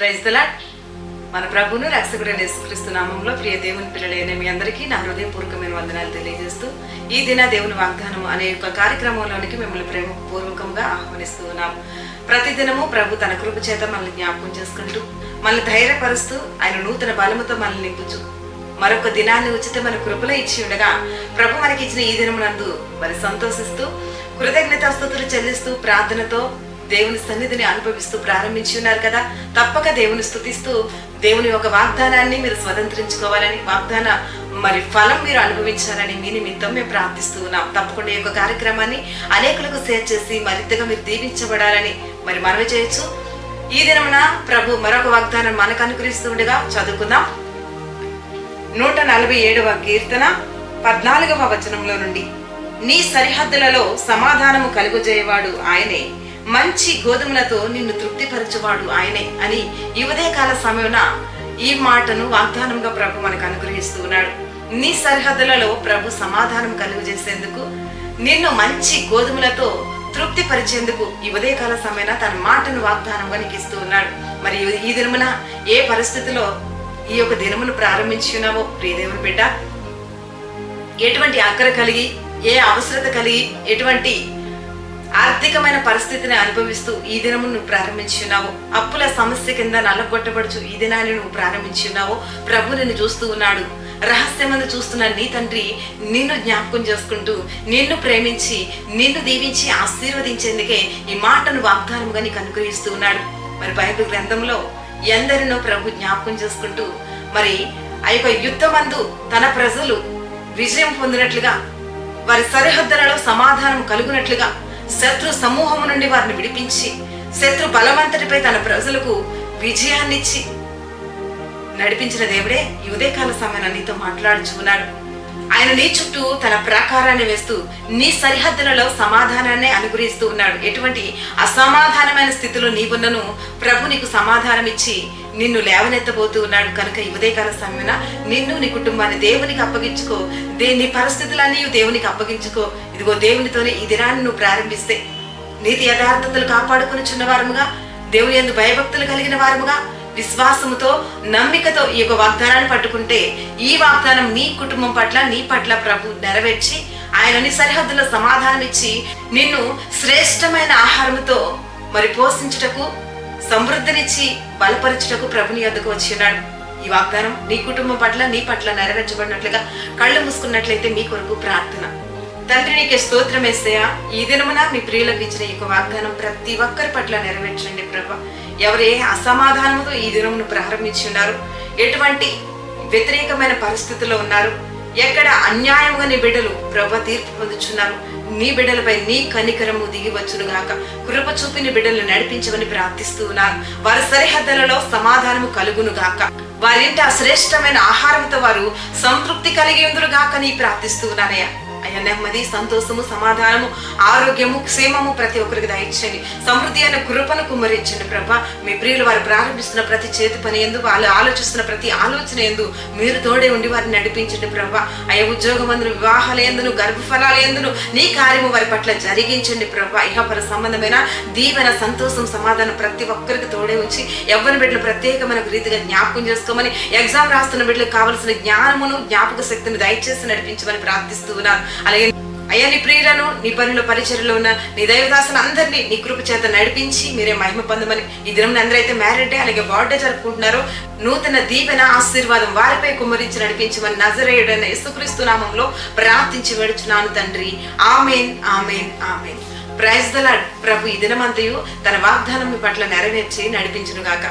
ప్రైజ్దలా మన ప్రభును రక్షకుడైన యేసుక్రీస్తు నామంలో ప్రియ దేవుని పిల్లలైన మీ అందరికీ నా హృదయపూర్వకమైన వందనాలు తెలియజేస్తూ ఈ దిన దేవుని వాగ్దానం అనే యొక్క కార్యక్రమంలోనికి మిమ్మల్ని ప్రేమపూర్వకంగా ఆహ్వానిస్తూ ఉన్నాం ప్రతిదినము ప్రభు తన కృప చేత మనల్ని జ్ఞాపకం చేసుకుంటూ మనల్ని ధైర్యపరుస్తూ ఆయన నూతన బలముతో మనల్ని నింపుచు మరొక దినాన్ని ఉచితమైన కృపలో ఇచ్చి ఉండగా ప్రభు మనకి ఇచ్చిన ఈ దినమునందు మరి సంతోషిస్తూ కృతజ్ఞతాస్తుతులు చెల్లిస్తూ ప్రార్థనతో దేవుని సన్నిధిని అనుభవిస్తూ ప్రారంభించి ఉన్నారు కదా. తప్పక దేవుని స్థుతిస్తూ దేవుని యొక్క వాగ్దానాన్ని మీరు స్వతంత్రించుకోవాలని వాగ్దాన మరి ఫలం మీరు అనుభవించాలని మీ నిమిత్తం మేము ప్రార్థిస్తూ ఉన్నాం. తప్పకుండా ఈ యొక్క కార్యక్రమాన్ని అనేకులకు షేర్ చేసి మరింతగా మీరు దీవించబడాలని మరి మనవి చేయొచ్చు. ఈ దినమున ప్రభు మరొక వాగ్దానం మనకు అనుగ్రహిస్తూ ఉండగా చదువుకుందాం. నూట నలభై ఏడవ కీర్తన పద్నాలుగవ వచనంలో నుండి నీ సరిహద్దులలో సమాధానము కలుగజేయవాడు ఆయనే. మంచి గోధుమలతో నిన్ను తృప్తిపరచువాడు ఆయనే అని ఈ ఉదయకాల సమయమున ఈ మాటను వాగ్దానంగా ప్రభు మనకు అనుగ్రహిస్తూ ఉన్నాడు. నీ సరిహద్దులలో ప్రభు సమాధానం కలుగజేసేందుకు నిన్ను మంచి గోధుమలతో తృప్తి పరిచేందుకు ఈ ఉదయకాల సమయన తన మాటను వాగ్దానంగా నీకు ఇస్తూ ఉన్నాడు. మరి ఈ దినమున ఏ పరిస్థితిలో ఈ యొక్క దినమును ప్రారంభించి ఉన్నావో ప్రియదేవుని బిడ్డ? ఎటువంటి అక్కర కలిగి ఏ అవసరత కలిగి ఎటువంటి ఆర్థికమైన పరిస్థితిని అనుభవిస్తూ ఈ దినము నువ్వు ప్రారంభించున్నావు. అప్పుల సమస్య కింద నల్లగొట్టబడుచు ఈ దినాన్ని నువ్వు ప్రారంభించున్నావు. ప్రభు నిన్ను చూస్తూ ఉన్నాడు. రహస్యమందు చూస్తున్న నీ తండ్రి నిన్ను జ్ఞాపకం చేసుకుంటూ నిన్ను ప్రేమించి నిన్ను దీవించి ఆశీర్వదించేందుకే ఈ మాటను వాగ్దానముగా నీకు అనుగ్రహిస్తూ ఉన్నాడు. మరి బైబిల్ గ్రంథంలో ఎందరినో ప్రభు జ్ఞాపకం చేసుకుంటూ మరి ఆ యొక్క యుద్ధమందు తన ప్రజలు విజయం పొందినట్లుగా వారి సరిహద్దులలో సమాధానం కలుగునట్లుగా శత్రు సమూహము నుండి వారిని విడిపించి శత్రు బలవంతటిపై తన ప్రజలకు విజయాన్నిచ్చి నడిపించిన దేవుడే ఈ ఉదయకాల సమయాన్ని నీతో మాట్లాడుచున్నాడు ఆయన నీ చుట్టూ తన ప్రాకారాన్ని వేస్తూ నీ సరిహద్దులలో సమాధానాన్ని అనుగ్రహిస్తూ ఉన్నాడు. ఎటువంటి అసమాధానమైన స్థితిలో నీవున్నను ప్రభు నీకు సమాధానం ఇచ్చి నిన్ను లేవనెత్తబోతూ ఉన్నాడు కనుక ఈ ఉదయకాల సమయన నిన్ను నీ కుటుంబాన్ని దేవునికి అప్పగించుకో. దేని పరిస్థితులన్నీ దేవునికి అప్పగించుకో. ఇదిగో దేవునితోనే ఈ దినాన్ని నువ్వు ప్రారంభిస్తే నీతి యథార్థతలు కాపాడుకుని చిన్నవారముగా దేవుని ఎందు భయభక్తులు కలిగిన వారముగా విశ్వాసముతో నమ్మికతో ఈ యొక్క వాగ్దానాన్ని పట్టుకుంటే ఈ వాగ్దానం నీ కుటుంబం పట్ల నీ పట్ల ప్రభు నెరవేర్చి ఆయనని సరిహద్దులో సమాధానం ఇచ్చి నిన్ను శ్రేష్టమైన ఆహారంతో మరి పోషించుటకు సమృద్ధినిచ్చి బలపరచుటకు ప్రభుని యొద్దకు వచ్చి ఉన్నాడు. ఈ వాగ్దానం నీ కుటుంబం పట్ల నీ పట్ల నెరవేర్చబడినట్లుగా కళ్ళు మూసుకున్నట్లయితే మీ కొరకు ప్రార్థన. తండ్రి నీకే స్తోత్రం వేస్తయా ఈ దినమున మీ ప్రియులకు ఇచ్చిన ఈ యొక్క వాగ్దానం ప్రతి ఒక్కరి పట్ల నెరవేర్చండి ప్రభ. ఎవరు ఏ అసమాధానముతో ఈ దినమును ప్రారంభించి ఉన్నారు ఎటువంటి వ్యతిరేకమైన పరిస్థితుల్లో ఉన్నారు ఎక్కడ అన్యాయముగా నీ బిడ్డలు ప్రభ తీర్పు పొందుచున్నారు. నీ బిడ్డలపై నీ కనికరము దిగి వచ్చును గాక. కృప చూపిన బిడ్డలు బిడ్డలను నడిపించమని ప్రార్థిస్తూ ఉన్నాను వారి సరిహద్దులలో సమాధానము కలుగును గాక. వారింటి ఆ శ్రేష్టమైన ఆహారంతో వారు సంతృప్తి కలిగి ఉందరు గాక నీ ప్రార్థిస్తూ ఉన్నానయ్యా. అయ్యా నెమ్మది సంతోషము సమాధానము ఆరోగ్యము క్షేమము ప్రతి ఒక్కరికి దయచండి సమృద్ధి అయిన కృపను కుమ్మరించండి ప్రభ. మీ ప్రియులు వారు ప్రారంభిస్తున్న ప్రతి చేతి పని ఎందు వాళ్ళు ఆలోచిస్తున్న ప్రతి ఆలోచన ఎందు మీరు తోడే ఉండి వారిని నడిపించండి ప్రభా. అయ్యా ఉద్యోగం అందును వివాహాల ఎందును గర్భఫలాల ఎందును నీ కార్యము వారి పట్ల జరిగించండి ప్రభా. ఇహపర సంబంధమైన దీవెన సంతోషం సమాధానం ప్రతి ఒక్కరికి తోడే ఉంచి ఎవరిని బిడ్డలు ప్రత్యేకమైన రీతిగా జ్ఞాపకం చేసుకోమని ఎగ్జామ్ రాస్తున్న బిడ్డలకు కావలసిన జ్ఞానమును జ్ఞాపక శక్తిని దయచేసి నడిపించమని ప్రార్థిస్తూ ఉన్నాను. అలాగే అయ్యా నీ ప్రియులను నీ పనిలో పరిచయలో ఉన్న నీ దైవదాసులు అందరినీ నీ కృప చేత నడిపించి మీరే మహిమ పొందమని ఈ దినం అందరైతే మ్యారేడ్ డే అలాగే బర్త్డే జరుపుకుంటున్నారో. నూతన దీవెన ఆశీర్వాదం వారిపై కుమ్మరించి నడిపించమని నజరేయుడైన యేసుక్రీస్తు నామంలో ప్రార్థించి వేడుచున్నాను తండ్రి. Amen amen amen. Praise the Lord ప్రభు ఈ దినమంతయు తన వాగ్దానం పట్ల నెరవేర్చి నడిపించునుగాక.